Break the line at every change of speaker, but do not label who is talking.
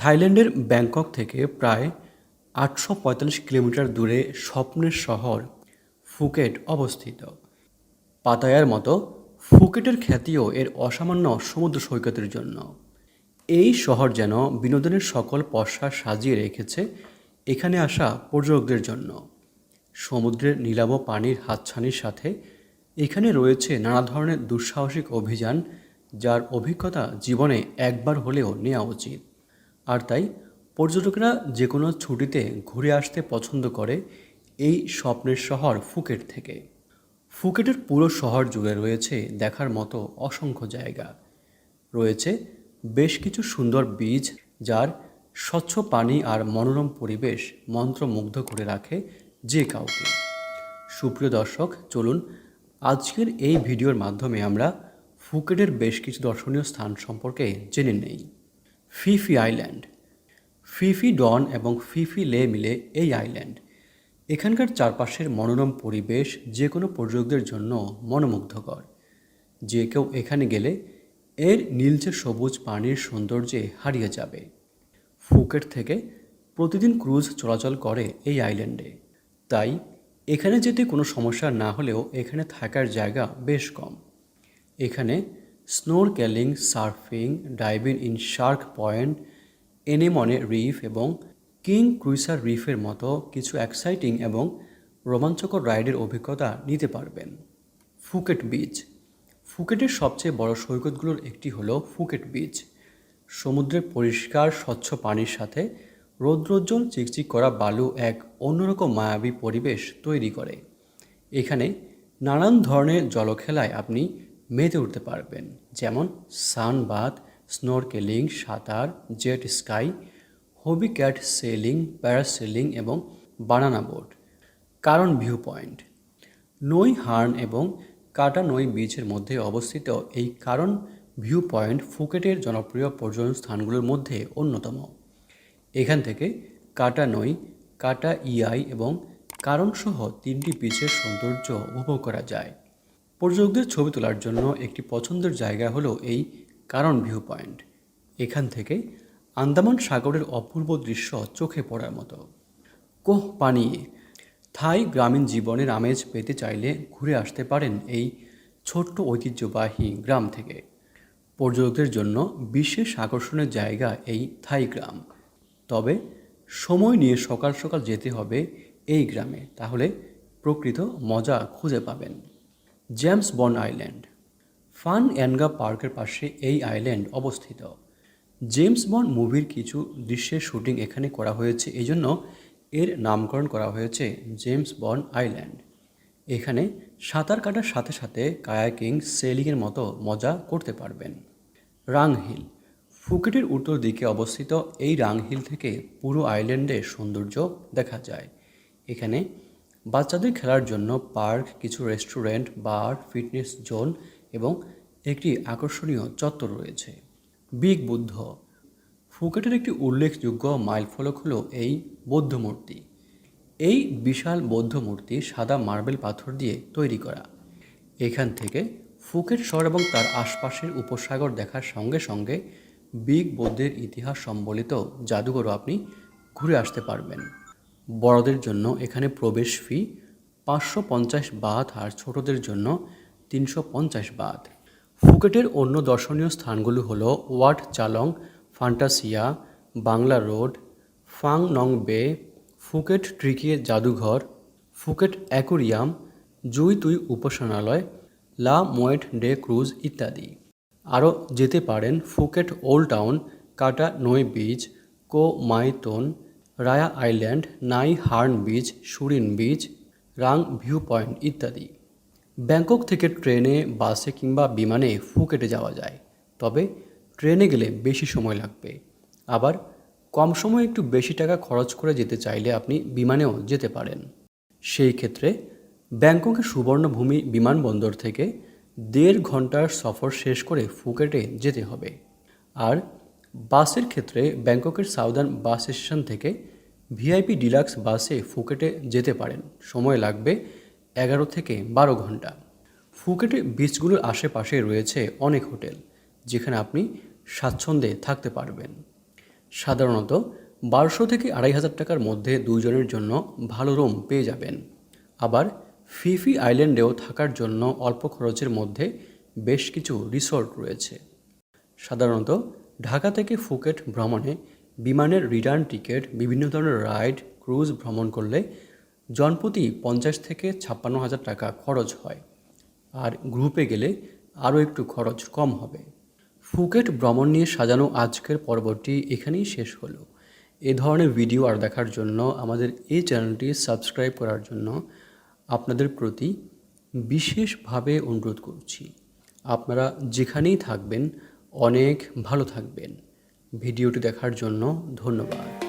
থাইল্যান্ডের ব্যাংকক থেকে প্রায় আটশো পঁয়তাল্লিশ কিলোমিটার দূরে স্বপ্নের শহর ফুকেট অবস্থিত। পাতায়ার মতো ফুকেটের খ্যাতিও এর অসামান্য সমুদ্র সৈকতের জন্য। এই শহর যেন বিনোদনের সকল পশা সাজিয়ে রেখেছে এখানে আসা পর্যটকদের জন্য। সমুদ্রের নীলাভ পানির হাতছানির সাথে এখানে রয়েছে নানা ধরনের দুঃসাহসিক অভিযান, যার অভিজ্ঞতা জীবনে একবার হলেও নেওয়া উচিত। আর তাই পর্যটকরা যে কোনো ছুটিতে ঘুরে আসতে পছন্দ করে এই স্বপ্নের শহর ফুকেট থেকে। ফুকেটের পুরো শহর জুড়ে রয়েছে দেখার মতো অসংখ্য জায়গা। রয়েছে বেশ কিছু সুন্দর বীজ যার স্বচ্ছ পানি আর মনোরম পরিবেশ মন্ত্রমুগ্ধ করে রাখে যে কাউকে। সুপ্রিয় দর্শক, চলুন আজকের এই ভিডিওর মাধ্যমে আমরা ফুকেটের বেশ কিছু দর্শনীয় স্থান সম্পর্কে জেনে নেই। Phi Phi island. ফিফি ডন এবং ফিফি লে মিলে এই আইল্যান্ড। এখানকার চারপাশের মনোরম পরিবেশ যে কোনো পর্যটকদের জন্য মনোমুগ্ধকর। যে কেউ এখানে গেলে এর নীলচে সবুজ পানির সৌন্দর্যে হারিয়ে যাবে। ফুকেট থেকে প্রতিদিন ক্রুজ চলাচল করে এই আইল্যান্ডে। তাই এখানে যেতে কোনো সমস্যা না হলেও এখানে থাকার জায়গা বেশ কম। এখানে snorkelling surfing diving in Shark Point Anemone Reef এবং কিং ক্রুইসার রিফের মতো কিছু এক্সাইটিং এবং রোমাঞ্চকর রাইডের অভিজ্ঞতা নিতে পারবেন। ফুকেট বিচ ফুকেটের সবচেয়ে বড় সৈকতগুলোর একটি হলো ফুকেট বিচ সমুদ্রের পরিষ্কার, স্বচ্ছ পানির সাথে রৌদ্রোজ্জ্বল চিকচিক করা বালু এক অন্যরকম মায়াবী পরিবেশ তৈরি করে। এখানে নানান ধরনের জলখেলায় আপনি মেতে উঠতে পারবেন। যেমন সানবাথ, স্নোরকেলিং, সাঁতার, jet ski Hobie Cat sailing, parasailing এবং banana boat. Karon View Point. Nai Harn এবং কাটা নই বিচের মধ্যে অবস্থিত এই কারণ ভিউ পয়েন্ট ফুকেটের জনপ্রিয় পর্যটন স্থানগুলোর মধ্যে অন্যতম। এখান থেকে কাটা নই, কাটা ইআই এবং কারণসহ তিনটি বিচের সৌন্দর্য উপভোগ করা যায়। পর্যটকদের ছবি তোলার জন্য একটি পছন্দের জায়গা হলো এই কারণ ভিউ পয়েন্ট এখান থেকে আন্দামান সাগরের অপূর্ব দৃশ্য চোখে পড়ার মতো। কোহ পানিয়ে থাই গ্রামীণ জীবনের আমেজ পেতে চাইলে ঘুরে আসতে পারেন এই ছোট্ট ঐতিহ্যবাহী গ্রাম থেকে। পর্যটকদের জন্য বিশেষ আকর্ষণের জায়গা এই থাই গ্রাম। তবে সময় নিয়ে সকাল সকাল যেতে হবে এই গ্রামে, তাহলে প্রকৃত মজা খুঁজে পাবেন। জেমস বন আইল্যান্ড। ফান অ্যানগা পার্কের পাশে এই আইল্যান্ড অবস্থিত। জেমস বন্ড মুভির কিছু দৃশ্যের শুটিং এখানে করা হয়েছে এই জন্য এর নামকরণ করা হয়েছে জেমস বন্ড আইল্যান্ড। এখানে সাঁতার কাটার সাথে সাথে কায়াকিং, সেলিংয়ের মতো মজা করতে পারবেন। রাংহিল ফুকেটের উত্তর দিকে অবস্থিত এই রাংহিল থেকে পুরো আইল্যান্ডের সৌন্দর্য দেখা যায়। এখানে বাচ্চাদের খেলার জন্য পার্ক, কিছু রেস্টুরেন্ট, বার, ফিটনেস জোন এবং একটি আকর্ষণীয় চত্বর রয়েছে। বিগ বুদ্ধ। ফুকেটের একটি উল্লেখযোগ্য মাইলফলক হল এই বৌদ্ধ মূর্তি। এই বিশাল বৌদ্ধ মূর্তি সাদা মার্বেল পাথর দিয়ে তৈরি করা। এখান থেকে ফুকেট শহর এবং তার আশপাশের উপসাগর দেখার সঙ্গে সঙ্গে বিগ বৌদ্ধের ইতিহাস সম্বলিত জাদুঘরও আপনি ঘুরে আসতে পারবেন। বড়দের জন্য এখানে প্রবেশ ফি পাঁচশো পঞ্চাশ বাথ আর ছোটদের জন্য তিনশো পঞ্চাশ বাথ ফুকেটের অন্য দর্শনীয় স্থানগুলো হলো Wat Chalong, Fantasea, Bangla Road, Phang Nga Bay, Phuket ট্রিকিয়ে জাদুঘর, ফুকেট অ্যাকোরিয়াম, জুই তুই উপাসনালয়, লা মোয়েট ডে ক্রুজ ইত্যাদি। আরও যেতে পারেন ফুকেট ওল্ড টাউন, কাটা নই বিচ, কো Maiton Raya Island, Nai Harn Beach, Surin Beach, Rang View Point ইত্যাদি। ব্যাংকক থেকে ট্রেনে, বাসে কিংবা বিমানে ফুকেটে যাওয়া যায়। তবে ট্রেনে গেলে বেশি সময় লাগবে। আবার কম সময়ে একটু বেশি টাকা খরচ করে যেতে চাইলে আপনি বিমানেও যেতে পারেন। সেই ক্ষেত্রে ব্যাংককের সুবর্ণভূমি বিমানবন্দর থেকে দেড় ঘণ্টার সফর শেষ করে ফুকেটে যেতে হবে। আর বাসের ক্ষেত্রে ব্যাংককের সাউদার্ন বাস স্টেশন থেকে ভিআইপি ডিলাক্স বাসে ফুকেটে যেতে পারেন। সময় লাগবে এগারো থেকে বারো ঘণ্টা। ফুকেটে বিচগুলোর আশেপাশে রয়েছে অনেক হোটেল, যেখানে আপনি স্বাচ্ছন্দ্যে থাকতে পারবেন। সাধারণত বারোশো থেকে আড়াই হাজার টাকার মধ্যে দুইজনের জন্য ভালো রুম পেয়ে যাবেন। আবার ফিফি আইল্যান্ডেও থাকার জন্য অল্প খরচের মধ্যে বেশ কিছু রিসোর্ট রয়েছে। সাধারণত ঢাকা থেকে ফুকেট ভ্রমণে বিমানের রিটার্ন টিকিট, বিভিন্ন ধরনের রাইড, ক্রুজ ভ্রমণ করলে জনপ্রতি পঞ্চাশ থেকে ছাপ্পান্ন হাজার টাকা খরচ হয়। আর গ্রুপে গেলে আরও একটু খরচ কম হবে। ফুকেট ভ্রমণ নিয়ে সাজানো আজকের পর্বটি এখানেই শেষ হলো। এ ধরনের ভিডিও আর দেখার জন্য আমাদের এই চ্যানেলটি সাবস্ক্রাইব করার জন্য আপনাদের প্রতি বিশেষভাবে অনুরোধ করছি। আপনারা যেখানেই থাকবেন অনেক ভালো থাকবেন। ভিডিওটি দেখার জন্য ধন্যবাদ।